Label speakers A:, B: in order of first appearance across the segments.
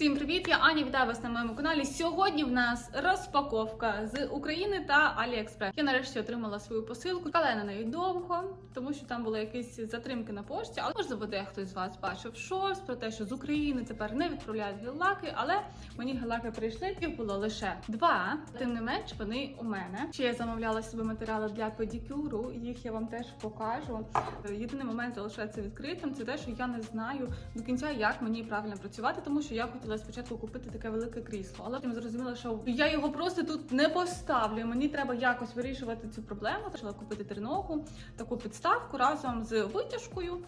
A: Всім привіт! Я Аня вітаю вас на моєму каналі. Сьогодні в нас розпаковка з України та Аліекспрес. Я нарешті отримала свою посилку. Чекала на неї довго, тому що там були якісь затримки на пошті. Але можливо, дехто з вас бачив шорс про те, що з України тепер не відправляють геллаки, але мені геллаки прийшли. Їх було лише два. Тим не менш, вони у мене. Ще я замовляла собі матеріали для педикюру. Їх я вам теж покажу. Єдиний момент залишається відкритим. Це те, що я не знаю до кінця, як мені правильно працювати, тому що я хотіла спочатку купити таке велике крісло, але потім зрозуміла, що я його просто тут не поставлю. Мені треба якось вирішувати цю проблему. Почала купити триногу, таку підставку разом з витяжкою.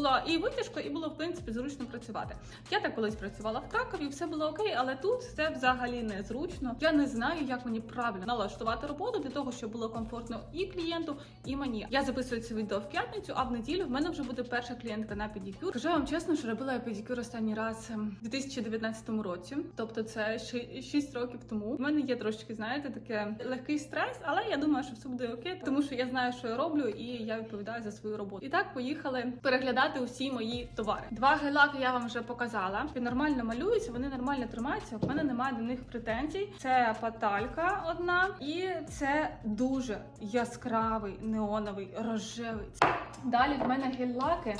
A: Була і витяжка, і було в принципі зручно працювати. Я так колись працювала в Кракові, все було окей, але тут це взагалі не зручно. Я не знаю, як мені правильно налаштувати роботу для того, щоб було комфортно і клієнту, і мені. Я записую це відео в п'ятницю, а в неділю в мене вже буде перша клієнтка на педикюр. Скажу вам чесно, що робила я педикюр останній раз ем, в 2019 році, тобто це 6 років тому. У мене є трошки, знаєте, таке легкий стрес, але я думаю, що все буде окей, тому що я знаю, що я роблю, і я відповідаю за свою роботу. І так поїхали переглядати усі мої товари. Два гелаки я вам вже показала. Нормально малюються, вони нормально тримаються. В мене немає до них претензій. Це паталька одна, і це дуже яскравий неоновий рожевий. Далі в мене гель-лаки.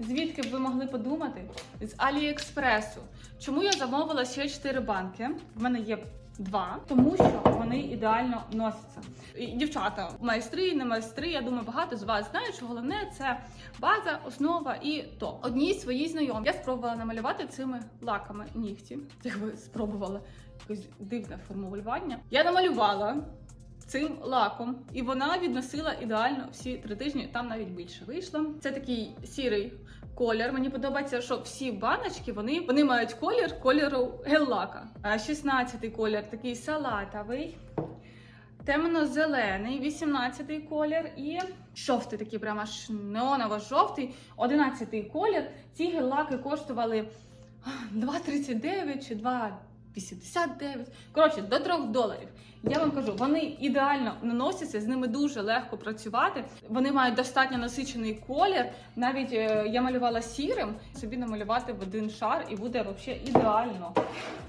A: Звідки б ви могли подумати? З Аліекспресу. Чому я замовила ще 4 банки? В мене є два, тому що вони ідеально носяться. Дівчата, майстри, не майстри. Я думаю, багато з вас знають, що головне це база, основа і то. Одній своїй знайомі я спробувала намалювати цими лаками нігті. Як ви спробували якесь дивне формулювання. Я намалювала. Цим лаком, і вона відносила ідеально всі три тижні. Там навіть більше вийшло. Це такий сірий колір. Мені подобається, що всі баночки вони, вони мають колір кольору геллака. А 16-й колір такий салатовий, темно-зелений, 18-й колір і жовтий такий, прямо аж неоново-жовтий, 11-й колір. Ці геллаки коштували 2,39 чи 2,89. Коротше, до 3 доларів. Я вам кажу, вони ідеально наносяться, з ними дуже легко працювати. Вони мають достатньо насичений колір. Навіть е, я малювала сірим, собі намалювати в один шар і буде взагалі ідеально.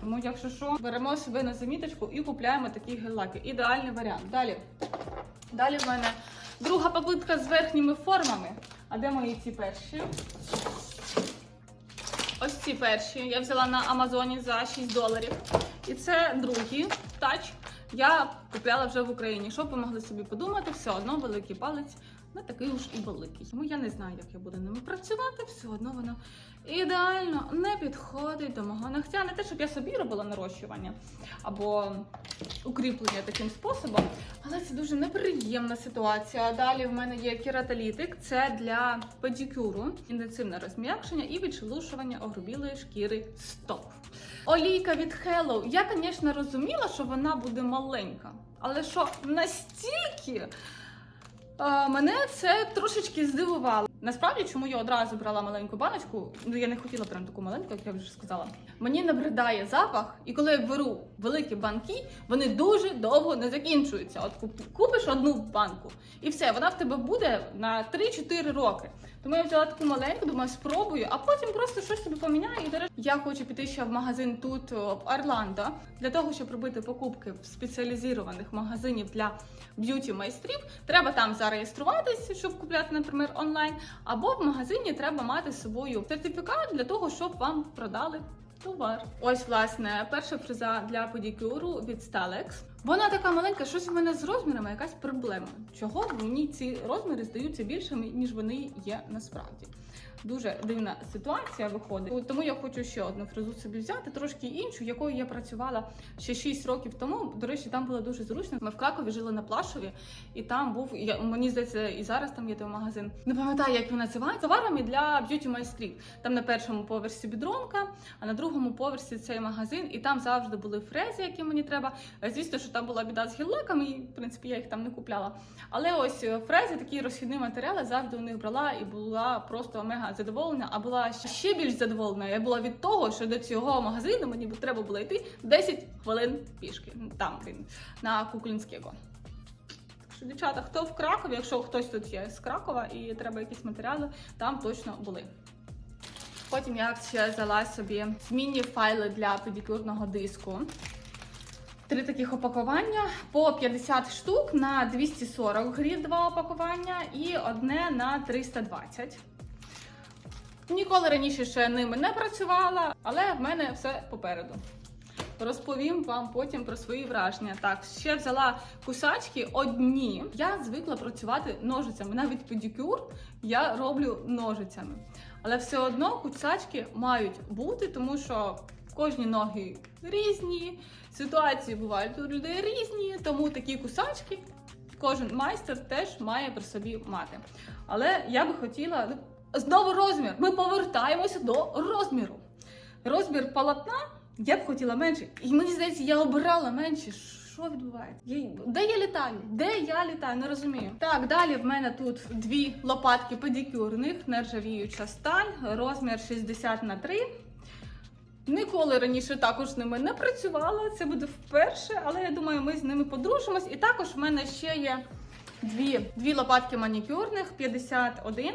A: Тому, якщо що, беремо себе на заміточку і купляємо такі гель-лаки. Ідеальний варіант. Далі. Далі в мене друга попитка з верхніми формами. А де мої ці перші? Ці перші. Я взяла на Амазоні за 6 доларів. І це другі тач. Я купляла вже в Україні. Щоб ви могли собі подумати, все одно великий палець не такий уж і великий. Тому я не знаю, як я буду ними працювати, все одно воно ідеально не підходить до мого ногтя. Не те, щоб я собі робила нарощування або укріплення таким способом, але це дуже неприємна ситуація. Далі в мене є кератолітик, це для педикюру, інтенсивне розм'якшення і відшелушування огрубілої шкіри стоп. Олійка від Hello. Я, звісно, розуміла, що вона буде маленька, але що настільки. Е, Мене це трошечки здивувало. Насправді, чому я одразу брала маленьку баночку, ну я не хотіла прям таку маленьку, як я вже сказала. Мені набридає запах, і коли я беру великі банки, вони дуже довго не закінчуються. От куп- купиш одну банку, і все, вона в тебе буде на 3-4 роки. Тому я взяла таку маленьку, думаю, спробую, а потім просто щось собі поміняю. І речі, я хочу піти ще в магазин тут в Орландо для того, щоб робити покупки в спеціалізованих магазинів для б'юті майстрів. Треба там зареєструватися, щоб купляти, наприклад, онлайн. Або в магазині треба мати з собою сертифікат для того, щоб вам продали товар. Ось, власне, перша фреза для подікюру від Stalex. Вона така маленька, щось в мене з розмірами, якась проблема. Чого мені ці розміри здаються більшими, ніж вони є насправді. Дуже дивна ситуація виходить. Тому я хочу ще одну фрезу собі взяти, трошки іншу, якою я працювала ще 6 років тому. До речі, там було дуже зручно. Ми в Кракові жили на Плашові, і там був я, мені здається, і зараз там є той магазин. Не пам'ятаю, як він називається. Товарами для б'юті майстрів. Там на першому поверсі бідронка, а на другому поверсі цей магазин, і там завжди були фрези, які мені треба. Е, Звісно, що там була біда з гіллеками, і в принципі я їх там не купляла. Але ось е, фрези, такі розхідні матеріали, завжди у них брала і була просто мега задоволена, а була ще більш задоволена. Я була від того, що до цього магазину мені треба було йти 10 хвилин пішки. Там він на Куклінського. Що, дівчата, хто в Кракові, якщо хтось тут є з Кракова і треба якісь матеріали, там точно були. Потім я ще взяла собі змінні файли для педикюрного диску. Три таких опакування по 50 штук на 240 гривень два опакування і одне на 320. Ніколи раніше ще ними не працювала, але в мене все попереду. Розповім вам потім про свої враження. Так, ще взяла кусачки одні. Я звикла працювати ножицями. Навіть педикюр я роблю ножицями. Але все одно кусачки мають бути, тому що кожні ноги різні, ситуації бувають у людей різні, тому такі кусачки кожен майстер теж має при собі мати. Але я би хотіла ну, знову розмір. Ми повертаємося до розміру. Розмір полотна я б хотіла менше. І мені здається, я обирала менше. Що відбувається? Де я літаю? Де я літаю? Не розумію. Так, далі в мене тут дві лопатки педикюрних, нержавіюча сталь, розмір 60 на 3. Ніколи раніше також з ними не працювала. Це буде вперше, але я думаю, ми з ними подружимось. І також в мене ще є дві, дві лопатки манікюрних 51.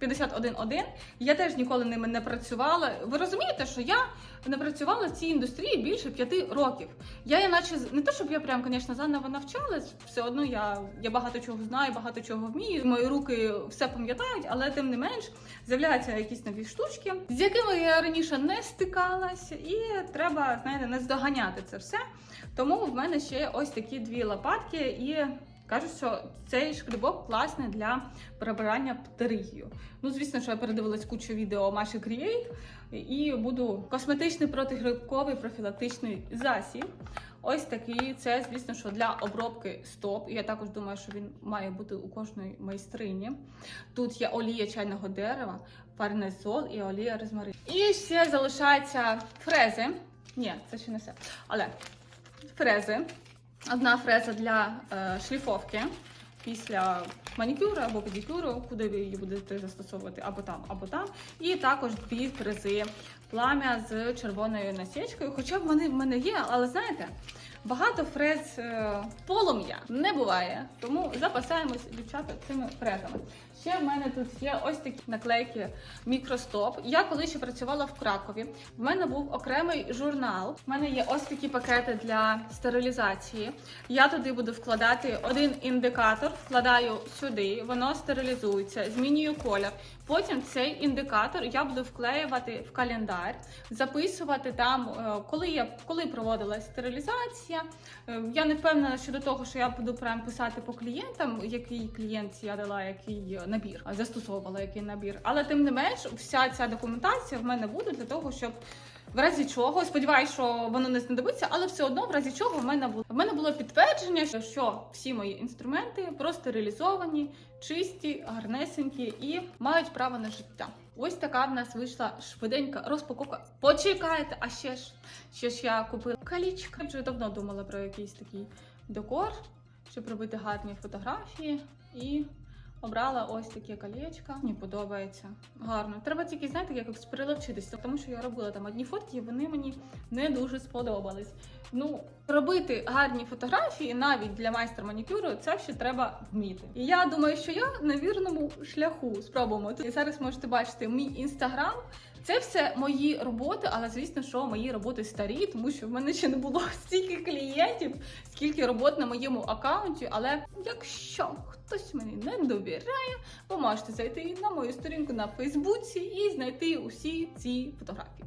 A: 51.1. Я теж ніколи ними не працювала. Ви розумієте, що я не працювала в цій індустрії більше п'яти років. Я іначе не те, щоб я прям, звісно, заново навчалась, все одно я, я багато чого знаю, багато чого вмію. Мої руки все пам'ятають, але тим не менш з'являються якісь нові штучки, з якими я раніше не стикалась, і треба, знаєте, не здоганяти це все. Тому в мене ще ось такі дві лопатки і. Кажуть, що цей шкребок класний для прибирання птеригію. Ну, звісно, що я передивилась кучу відео Маші Create і буду косметичний протигрибковий профілактичний засіб. Ось такий. Це, звісно, що для обробки стоп. Я також думаю, що він має бути у кожної майстрині. Тут є олія чайного дерева, парнезол і олія розмарин. І ще залишаються фрези. Ні, це ще не все. Але фрези. Одна фреза для е, шліфовки після манікюру або педикюру, куди ви її будете застосовувати або там, або там. І також дві фрези плам'я з червоною насічкою. Хоча в мене в мене є, але знаєте, багато фрез е, полум'я не буває. Тому запасаємось дівчата цими фрезами. Ще в мене тут є ось такі наклейки мікростоп. Я коли ще працювала в Кракові, в мене був окремий журнал. В мене є ось такі пакети для стерилізації. Я туди буду вкладати один індикатор, вкладаю сюди, воно стерилізується, змінюю колір. Потім цей індикатор я буду вклеювати в календар, записувати там, е, коли я коли проводилась стерилізація. Е, Я не впевнена щодо того, що я буду прям писати по клієнтам, який клієнт я дала, який набір, застосовувала який набір. Але тим не менш, вся ця документація в мене буде для того, щоб. В разі чого, сподіваюся, що воно не знадобиться, але все одно, в разі чого в мене було в мене було підтвердження, що всі мої інструменти простерилізовані, чисті, гарнесенькі і мають право на життя. Ось така в нас вийшла швиденька розпаковка. Почекайте, а ще ж ще ж я купила калічка. Вже давно думала про якийсь такий декор, щоб робити гарні фотографії і. Обрала ось таке колечко. Мені подобається. Гарно. Треба тільки, знаєте, якось приловчитися, тому що я робила там одні фотки, і вони мені не дуже сподобались. Ну, робити гарні фотографії навіть для майстра манікюру, це ще треба вміти. І я думаю, що я на вірному шляху спробуємо. І зараз можете бачити мій інстаграм. Це все мої роботи, але звісно, що мої роботи старі, тому що в мене ще не було стільки клієнтів, скільки робот на моєму аккаунті. Але якщо хтось мені не довіряє, ви можете зайти на мою сторінку на Фейсбуці і знайти усі ці фотографії.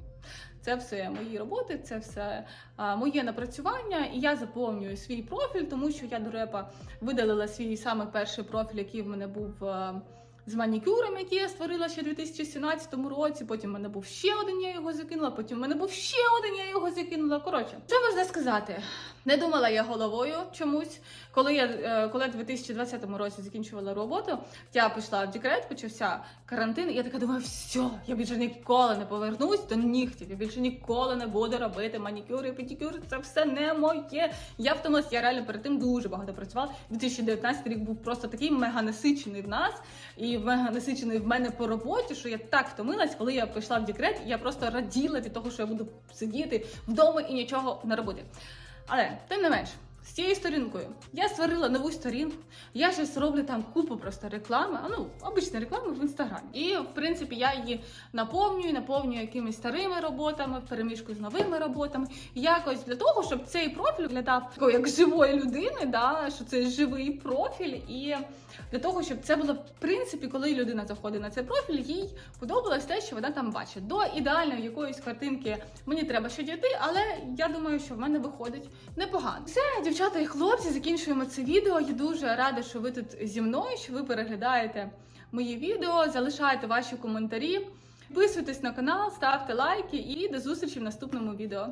A: Це все мої роботи, це все а, моє напрацювання, і я заповнюю свій профіль, тому що я до репа видалила свій самий перший профіль, який в мене був. а, з манікюром, який я створила ще у 2017 році. Потім в мене був ще один, я його закинула. Потім в мене був ще один, я його закинула. Коротше, що можна сказати? Не думала я головою чомусь. Коли я е, коли в 2020 році закінчувала роботу, я пішла в декрет, почався карантин. І я така думаю, все, я більше ніколи не повернусь до нігтів. Я більше ніколи не буду робити манікюри, педикюри. Це все не моє. Я втомилась, я реально перед тим дуже багато працювала. 2019 рік був просто такий мега насичений в нас. І мега насиченої в мене по роботі, що я так втомилась, коли я прийшла в декрет, я просто раділа від того, що я буду сидіти вдома і нічого не робити. Але тим не менш. З цією сторінкою я створила нову сторінку. Я щось роблю там купу просто реклами, а ну обична реклама в інстаграмі. І в принципі я її наповнюю, наповнюю якимись старими роботами, в переміжку з новими роботами. Якось для того, щоб цей профіль виглядав як живої людини, да, що це живий профіль, і для того, щоб це було в принципі, коли людина заходить на цей профіль, їй подобалось те, що вона там бачить. До ідеальної якоїсь картинки мені треба ще дійти, але я думаю, що в мене виходить непогано. Все, дівчата і хлопці, закінчуємо це відео. Я дуже рада, що ви тут зі мною, що ви переглядаєте мої відео, залишайте ваші коментарі. Підписуйтесь на канал, ставте лайки і до зустрічі в наступному відео.